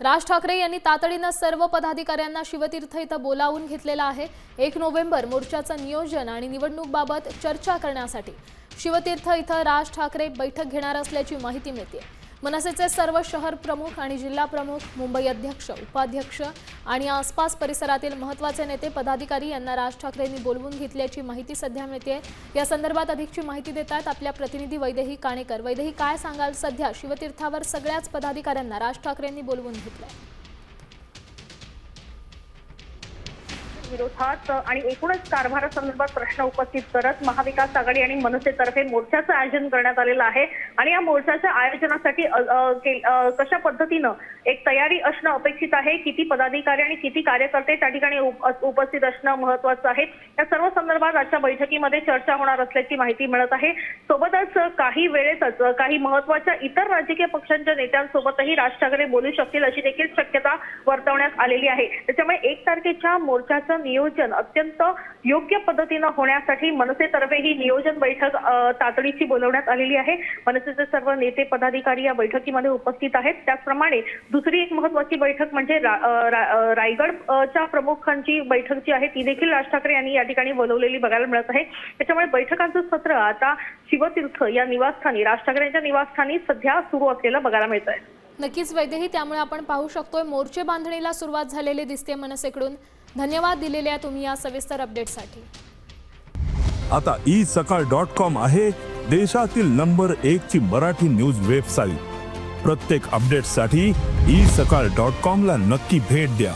राज ठाकरे यांनी तातडीनं सर्व पदाधिकाऱ्यांना शिवतीर्थ इथं बोलावून घेतलेलं आहे. एक नोव्हेंबर मोर्चाचं नियोजन आणि निवडणूकबाबत चर्चा करण्यासाठी शिवतीर्थ इथं राज ठाकरे बैठक घेणार असल्याची माहिती मिळते मनसेचे सर्व शहर प्रमुख आणि जिल्हा प्रमुख मुंबई अध्यक्ष उपाध्यक्ष आणि आसपास परिसरातील महत्त्वाचे नेते पदाधिकारी यांना राज ठाकरेंनी बोलवून घेतल्याची माहिती सध्या मिळते या संदर्भात अधिकची माहिती देतात आपल्या प्रतिनिधी वैदेही काणेकर. वैदेही काय सांगाल सध्या? शिवतीर्थावर सगळ्याच पदाधिकाऱ्यांना राज ठाकरेंनी बोलवून घेतलंय. विरोधात आणि एकूणच कारभारासंदर्भात प्रश्न उपस्थित करत महाविकास आघाडी आणि मनसेतर्फे मोर्चाचं आयोजन करण्यात आलेलं आहे. आणि या मोर्चाच्या आयोजनासाठी कशा पद्धतीनं एक तयारी असणं अपेक्षित आहे? किती पदाधिकारी आणि किती कार्यकर्ते त्या ठिकाणी उप- उपस्थित असणं महत्वाचं आहे? या सर्व संदर्भात आजच्या बैठकीमध्ये चर्चा होणार असल्याची माहिती मिळत आहे. सोबतच काही वेळेतच काही महत्त्वाच्या इतर राजकीय पक्षांच्या नेत्यांसोबतही राज ठाकरे बोलू शकतील अशी देखील शक्यता वर्तवण्यात आलेली आहे. त्याच्यामुळे एक तारखेच्या मोर्चाचं नियोजन अत्यंत योग्य पद्धतीनं होण्यासाठी मनसेतर्फे ही नियोजन बैठक तातडीची बोलवण्यात आलेली आहे. मनसेचे सर्व नेते पदाधिकारी या बैठकीमध्ये उपस्थित आहेत. त्याचप्रमाणे दुसरी एक महत्वाची बैठक म्हणजे रा- रायगडच्या प्रमुखांची बैठक जी आहे ती देखील राज ठाकरे यांनी या ठिकाणी बोलवलेली बघायला मिळत आहे. त्याच्यामुळे बैठकांचं सत्र आता शिवतीर्थ या निवासस्थानी राज ठाकरे यांच्या निवासस्थानी सध्या सुरू असलेलं बघायला मिळत आहे नक्कीच वैद्यही त्यामुळे आपण पाहू शकतोय मोर्चे बांधणीला सुरुवात झालेली दिसते मनसेकडून. धन्यवाद दिलेल्या तुम्ही या सविस्तर अपडेटसाठी आता ई सकाळ डॉट कॉम आहे देशातील नंबर एक ची मराठी न्यूज वेबसाईट प्रत्येक अपडेटसाठी ई सकाळ डॉट कॉम ला नक्की भेट द्या.